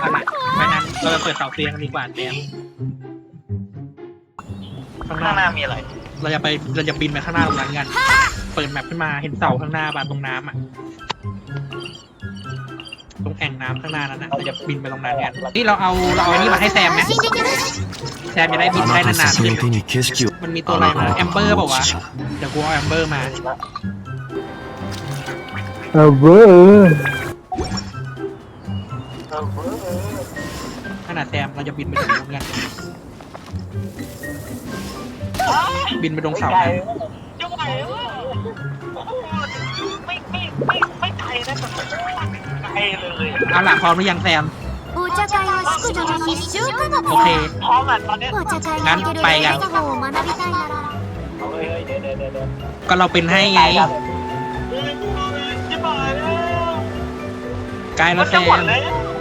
เอาล่ะเพราะฉะนั้นเราจะเปิดเสาเตียงกันดีกว่าแดมข้างห ข้างห น้า น้ามีอะไร เราจะไปเราจะบินไปข้างหน้าตรงนั้นกัน เปิดแมปขึ้นมาเห็นเสาข้างหน้าบ้านตรงน้ำอ่ะ ตรงแอ่งน้ำข้างหน้านั้นนะเราจะบินไปตรงนั้นกันนี่เราเอาเราเอาอันนี้มาให้แซมไหม 進できます แซมจะได้บิน あ ได้ なた นานๆขึ้น の手に景色を มันมีตัวอะไรมาแอมเบอร์บอกว่าวะเดี๋ยวกูเอาแอมเบอร์มา เออเวอร์ แซมเราจะบินไปตรงนู้นกัน บินไปตรงเสา ไกล นั้น จะไหววะโอ้โหไม่ไม่ไม่ไม่ไกลนะแต่ไกลเลย เอาล่ะพร้อมหรือยังแซม お茶会は宿女の必修科目 โอเค พร้อมอ่ะตอนเนี้ย お茶会にงั้น おける ไป 礼 กัน 儀作法を学びたいなら เอาเลยเดี๋ยวเดี๋ยวเดี๋ยวเดี๋ยว ก็เราเป็นให้ไง เฮ้ยจะมาแล้ว กาย มั แล้ว น แซ จะหมด ม แล้ว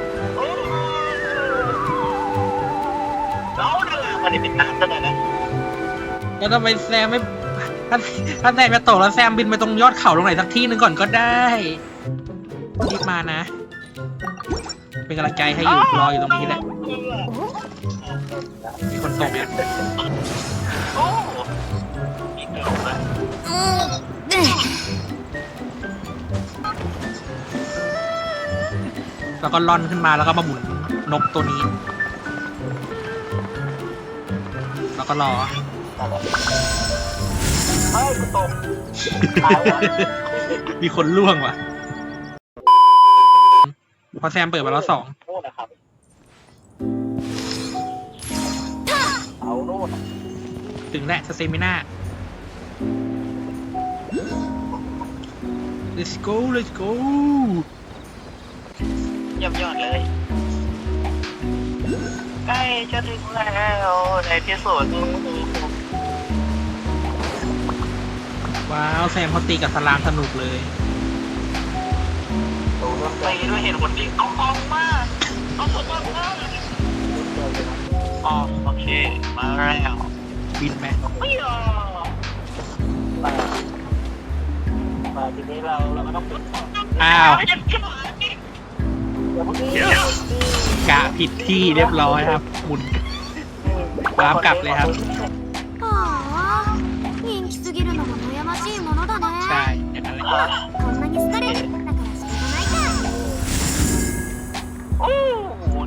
เนี่ยมันเป็นน้ำซะหน่อยนะก็ทำไมแซมไม่ถ้าถ้าแซมจะตกแล้วแซมบินไปตรงยอดเขาตรงไหนสักที่หนึ่งก่อนก็ได้รีบมานะ เป็นกำลังใจให้อยู่รออยู่ตรงนี้แหละมีคนตกเนี่ยโอ้อีกแล้วนะแล้วก็ล่อนขึ้นมาแล้วก็มาหมุนนกตัวนี้ ก็รอเฮ้ยกูตกตายว่ะมีคนล่วงว่ะ พอแซมเปิดมาแล้วสองโน่นนะครับเอาโน่นถึงแหละสเตมิน่า let's go let's go เยี่ยมยอดเลย ใกล้จะถึงแล้วในที่สุดว้าวแซมเขาตีกับสลามสนุกเลยตีด้วยเหตุผลที่เอาฟองมากเอาฟองมากมากอ๋อโอเค มาแล้วบินไหมไม่ยอมมามาทีนี้เราเราก็ต้องปิดอ้าวไม่ใช่ชิบหายนี่เดี๋ยวพว กนี้ กะผิดที่เรียบร้อยครับหมุน วาร์ปกลับเลยครับ ああ人気すぎるのも悩ましいものだ ใช่ ね อย่างนั้นเลย こんなに好かれるだから仕方ないか โอ้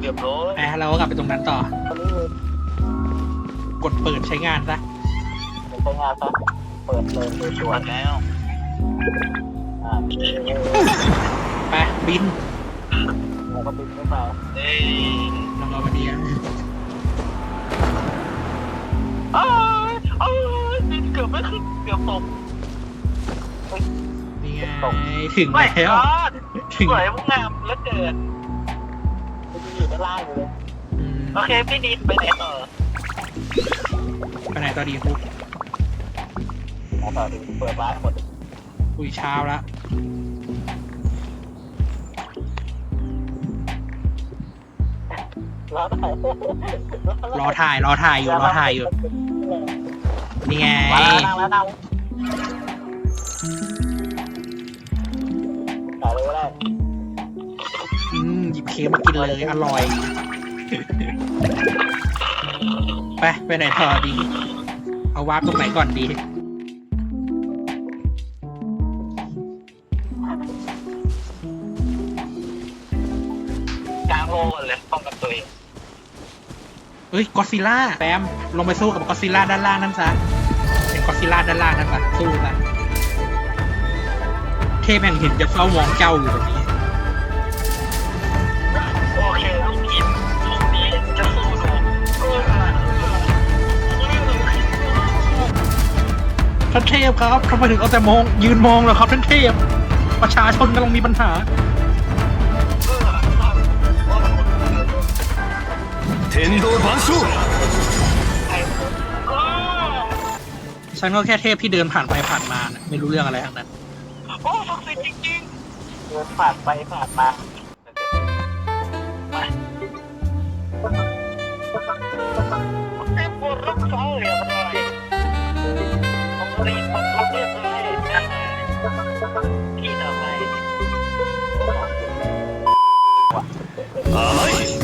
เรียบร้อย อ่ะเราก็กลับไปตรงนั้นต่อ ตอนนี้ กดเปิดใช้งานซะ ใช้งานซะเปิดเลยชวนแล้วอ่า ไปบิน เราก็บินขึ้นมาเอ้ยลองเอามาดีอะอ้าวอ้าวบินเกือบไม่ขึ้นเกือบตกนี่ไงถึงไม่แล้วก็ถึงสวยงามเหลือเกินอยู่ด้านล่างอยู่เลยอืมโอเคพี่ดินไปไหนต่อไปไหนต่อดีคุกต่อถึงเปิดร้านหมดอุ้ยเช้าแล้ว รอถ่ายรอถ่ายรอถ่ายอยู่รอถ่ายอยู่นี่ไงมาแล้วนั่งแล้วนั่งถ่ายเลยก็ได้อืมหยิบเค้กมากินเลยอร่อย ไปไปไหนต่อดี เอาวาร์ปตรงไหนก่อนดีกลางโลก่อนเลยป้องกันตัวเองเอ้ยกอซิล่าแซมลงไปสู้กับกอซิล่าด้านล่างนั่นซะเห็นกอซิล่าด้านล่างนั่นปะสู้ซะเทพแห่งหินจะเฝ้ามองเจ้าอยู่ตรงนี้โอเคลูกทีมลูกนี้จะสู้ดูเออท่านเทพครับทำไมถึงเอาแต่มองยืนมองเหรอครับท่านเทพ ประชาชนกำลังมีปัญหา 天道万象 ฉันก็แค่เทพที่เดินผ่านไปผ่านมานะไม่รู้เรื่องอะไรทั้งนั้น โอ้ศักดิ์สิทธิ์จริงๆเดินผ่านไปผ่านมาเต็มบนรักษาเรียบร้อยผมรีบผมทำเรียบร้อยที่ต่อไป อี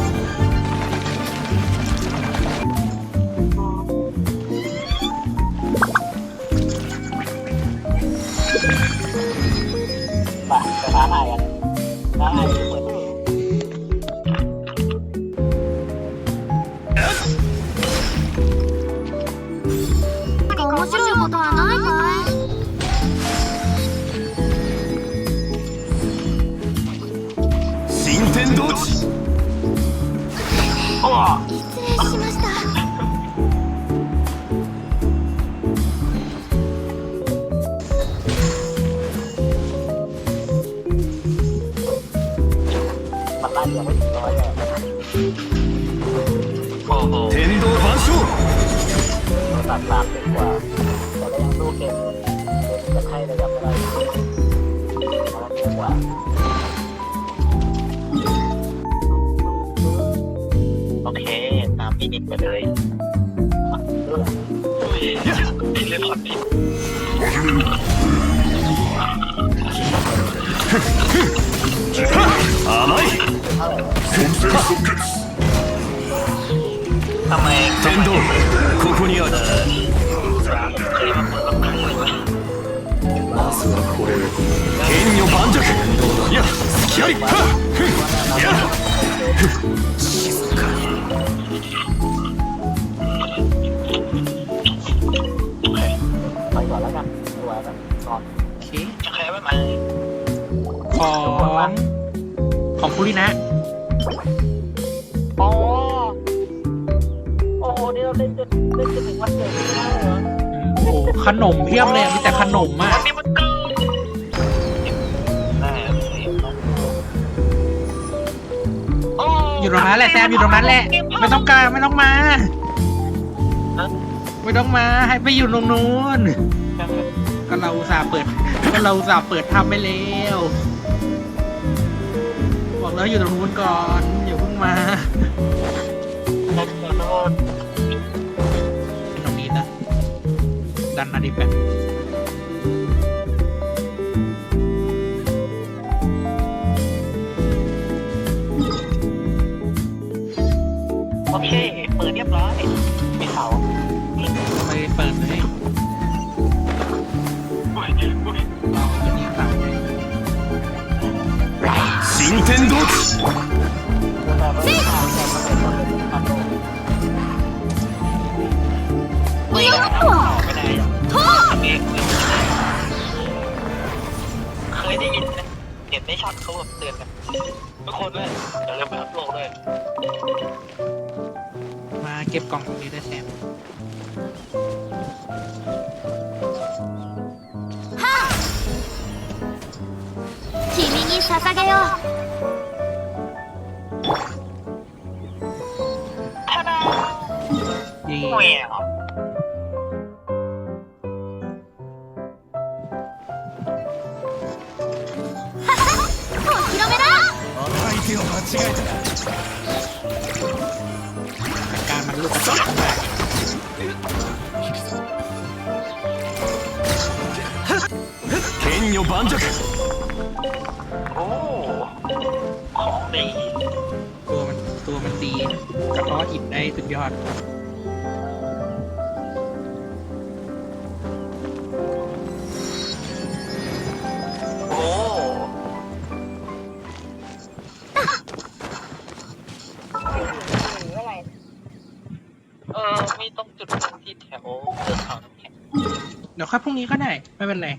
ตัดสามสิบกว่าแต่ก็ยังสู้เกมเกมจะให้ระยะเวลาเอาเยอะกว่าโอเค ตามมินิไปเลยมาดูพี่เล่นพอดผิด甘い ทำไม 天道ここにある เคยมาเปิดรับครั้งเลย まずはこれ剣女盤石いや付き合いはっふんいや静かに ไปก่อนแล้วกันดูแล้วกันนอน โอเค จะใครไม่มา ของของคุรินะ เล่นจนเล่นจนถึงวันเกิดไม่ได้เหรอโอ้โหขนมเพียบเลยมีแต่ขนมอะอันนี้มันเกินได้โอ้อยู่ตรงนั้นแหละแซมอยู่ตรงนั้นแหละ ไม่ต้องการไม่ต้องมา ไม่ต้องมาให้ไปอยู่ตรงนู้นก็เราอุตสาห์เปิด ก็เราอุตสาห์เปิดทำไปแล้วบอกแล้วอยู่ตรงนู้นก่อนอย่าเพิ่งมา ดันนาดิแบบ โอเค เปิดเรียบร้อย มีเสา ก็ไม่ได้เปิดเลย อุ้ยอุ้ย อันนี้เปล่า 新天道地 ดูแล ในช็อตเขาแบบเตือนกันทุกคนเลยอย่าลืมไปอัพโหลดเลย มาเก็บกล่องตรงนี้ได้วยแซม 君に捧げよ ท่าดา ยี แหวว การมันลูกกระจอก 剣女盘石 โอ้ของดี ตัวมันตัวมันดีกระท้อหินได้สุดยอด ค่อยพรุ่งนี้ก็ได้ ไม่เป็นไร